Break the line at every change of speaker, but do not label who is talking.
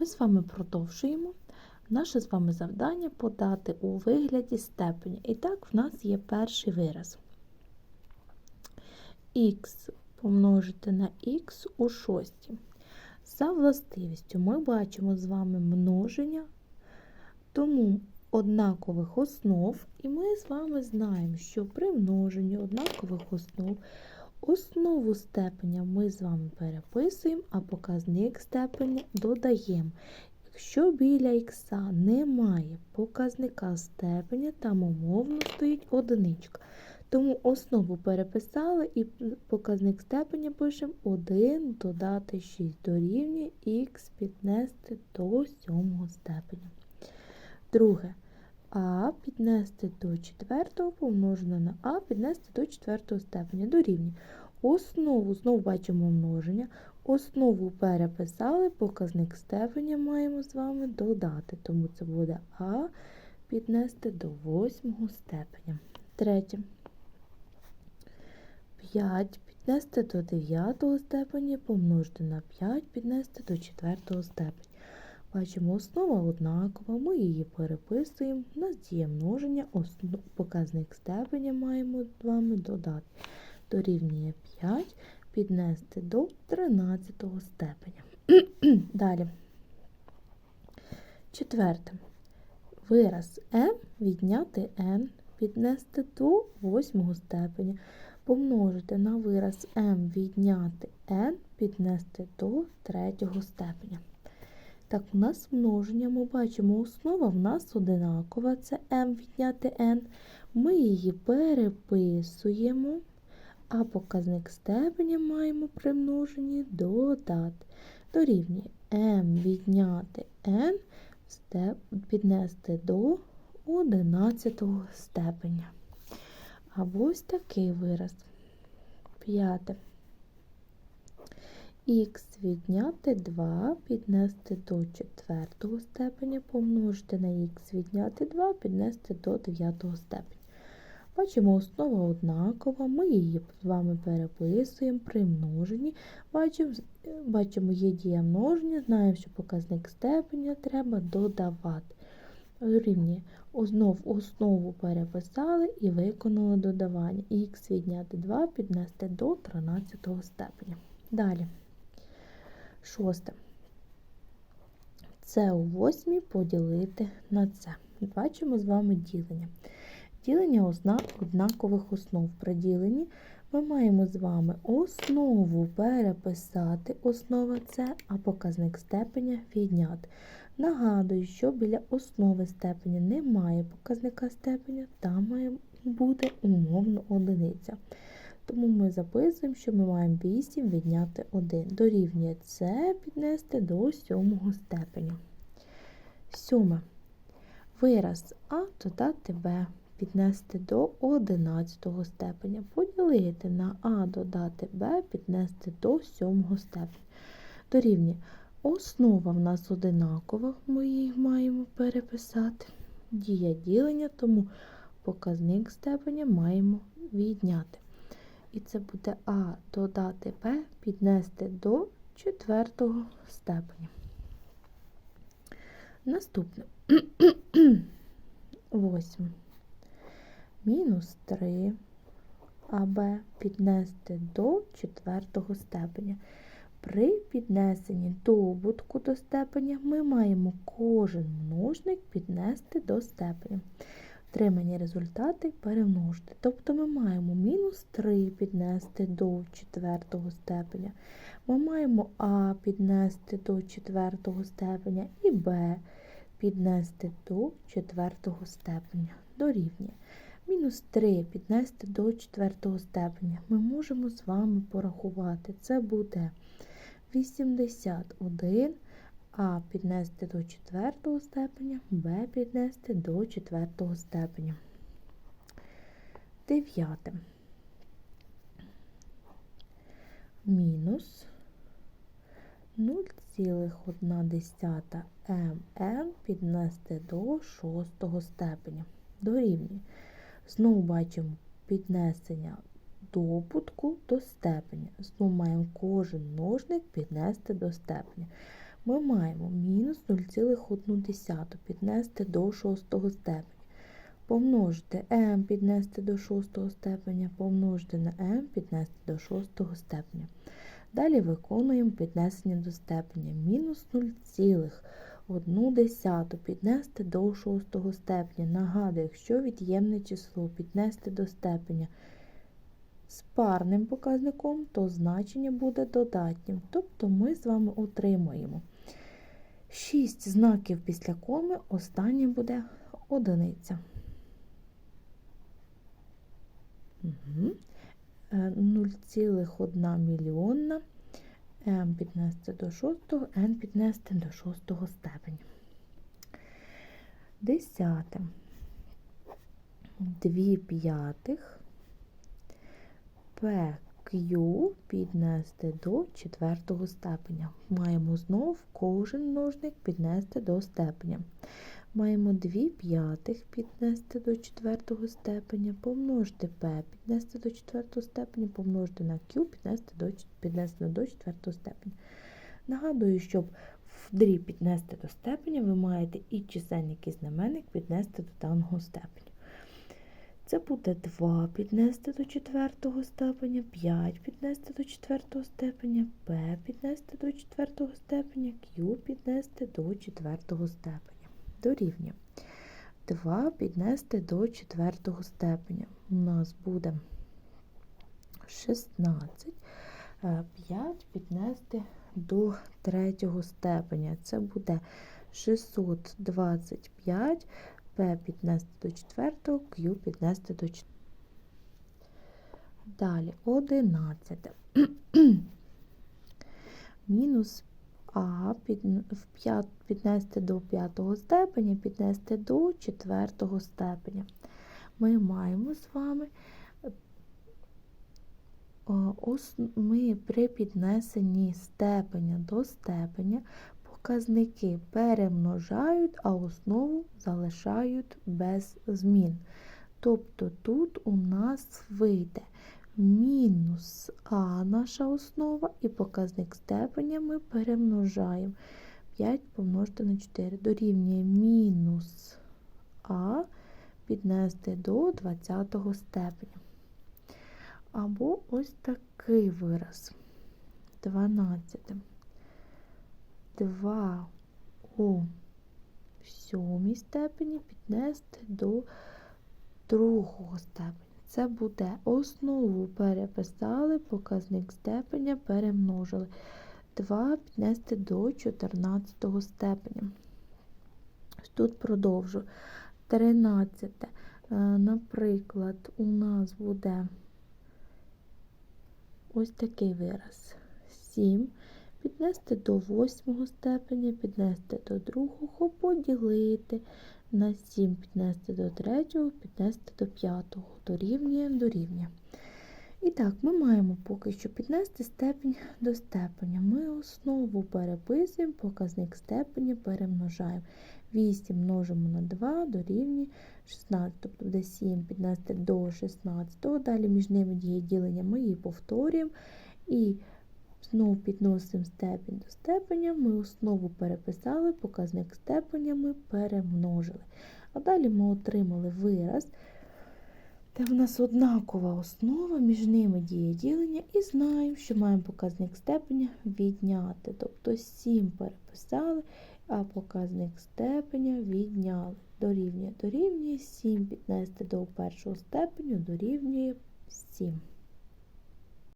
Ми з вами продовжуємо наше з вами завдання подати у вигляді степеня. І так, в нас є перший вираз. Х помножити на х у шостій. За властивістю ми бачимо з вами множення, тому однакових основ, і ми з вами знаємо, що при множенні однакових основ основу степеня ми з вами переписуємо, а показник степеня додаємо. Якщо біля х немає показника степеня, там умовно стоїть одиничка. Тому основу переписали і показник степеня пишемо 1 додати 6 дорівнює х піднести до 7 степеня. Друге. А піднести до 4 помножено на А піднести до 4 степеня дорівнює. Основу, знову бачимо множення. Основу переписали, показник степеня маємо з вами додати. Тому це буде А піднести до 8 степеня. Третє. 5 піднести до 9 степеня, помножити на 5 піднести до 4 степеня. Бачимо, основа однакова, ми її переписуємо. У нас діє множення, основ... показник степеня маємо з вами додати. Дорівнює 5 піднести до 13 степеня. Далі. Четверте. Вираз m відняти n піднести до 8 степеня. Помножити на вираз m відняти n піднести до 3 степеня. Так, у нас множення, ми бачимо, основа в нас одинакова, це m відняти n. Ми її переписуємо, а показник степеня маємо при множенні додати. Дорівнює m відняти n піднести до 11 степеня. Або ось такий вираз. П'яте. Х відняти 2 піднести до 4 степеня, помножити на х відняти 2 піднести до 9 степеня. Бачимо, основа однакова, ми її з вами переписуємо при множенні. Бачимо, бачимо є дія множення, знаємо, що показник степеня треба додавати. Рівні знов основу переписали і виконали додавання. Х відняти 2 піднести до 13 степеня. Далі. Шосте. Це у восьмій поділити на це. Бачимо з вами ділення. Ділення ознак однакових основ. При діленні ми маємо з вами основу переписати, основа це, а показник степеня відняти. Нагадую, що біля основи степеня немає показника степеня, там має бути умовно одиниця. Тому ми записуємо, що ми маємо 8 відняти 1. Дорівнює це піднести до 7 степеня. Сьоме. Вираз А додати Б піднести до 11 степеня. Поділити на А додати Б піднести до 7 степеня. Дорівнює. Основа в нас одинакова, ми її маємо переписати. Дія ділення, тому показник степеня маємо відняти. І це буде А додати Б піднести до четвертого степеня. Наступне 8. Мінус 3 АБ піднести до четвертого степеня. При піднесенні добутку до степеня ми маємо кожен множник піднести до степеня. Отримані результати перемножити. Тобто ми маємо мінус 3 піднести до четвертого степеня. Ми маємо А піднести до четвертого степеня і Б піднести до четвертого степеня. Дорівнює. Мінус 3 піднести до четвертого степеня. Ми можемо з вами порахувати. Це буде 81. А піднести до четвертого степеня, Б піднести до четвертого степеня. Дев'яте. Мінус 0,1 мн піднести до шостого степеня. Дорівнює. Знову бачимо піднесення добутку до степеня. Знову маємо кожен множник піднести до степеня. Ми маємо мінус 0,1 піднести до шостого степеня. Помножити m піднести до шостого степеня, помножити на m піднести до шостого степеня. Далі виконуємо піднесення до степеня. Мінус 0,1 піднести до шостого степеня. Нагадую, якщо від'ємне число піднести до степеня з парним показником, то значення буде додатнім. Тобто ми з вами отримаємо 6 знаків після коми, останнє буде одиниця. Угу. 0,1 мільйонна m піднести до 6, n піднести до 6 степеня. Десяте. 2 п'ятих PQ піднести до четвертого степеня. Маємо знов кожен множник піднести до степеня. Маємо 2 п'ятих піднести до четвертого степеня, помножити P піднести до четвертого степеня, помножити на Q піднести до, піднести до четвертого степеня. Нагадую, щоб в дріб піднести до степеня, ви маєте і чисельник, і знаменник піднести до даного степеня. Це буде 2 піднести до четвертого степеня, 5 піднести до четвертого степеня, P піднести до четвертого степеня, Q піднести до четвертого степеня. Дорівнює 2 піднести до четвертого степеня. У нас буде 16, 5 піднести до третього степеня. Це буде 625. P піднести до четвертого, Q піднести до четвертого. Далі 11. Мінус А піднести до п'ятого степеня, піднести до четвертого степеня. Ми маємо з вами ми при піднесенні степеня до степеня показники перемножають, а основу залишають без змін. Тобто тут у нас вийде мінус А наша основа, і показник степеня ми перемножаємо. 5 помножити на 4 дорівнює мінус А піднести до 20 степеня. Або ось такий вираз. 12. 2 у сьомій степені піднести до другого степеня. Це буде основу переписали, показник степеня перемножили. 2 піднести до 14 степеня. Тут продовжу. 13. Е, наприклад, у нас буде ось такий вираз. 7 піднести до восьмого степеня, піднести до другого, поділити на 7, піднести до третього, піднести до п'ятого, дорівнює, дорівнює. І так, ми маємо поки що піднести степень до степеня. Ми основу переписуємо, показник степеня перемножаємо. 8 множимо на 2 дорівнює 16, тобто буде 7 піднести до 16. Далі між ними діє ділення, ми її повторюємо. І Знову підносимо степінь до степеня, ми основу переписали, показник степеня ми перемножили. А далі ми отримали вираз, де в нас однакова основа, між ними діє ділення, і знаємо, що маємо показник степеня відняти. Тобто 7 переписали, а показник степеня відняли. Дорівнює, дорівнює 7 піднести до першого степеню, дорівнює 7.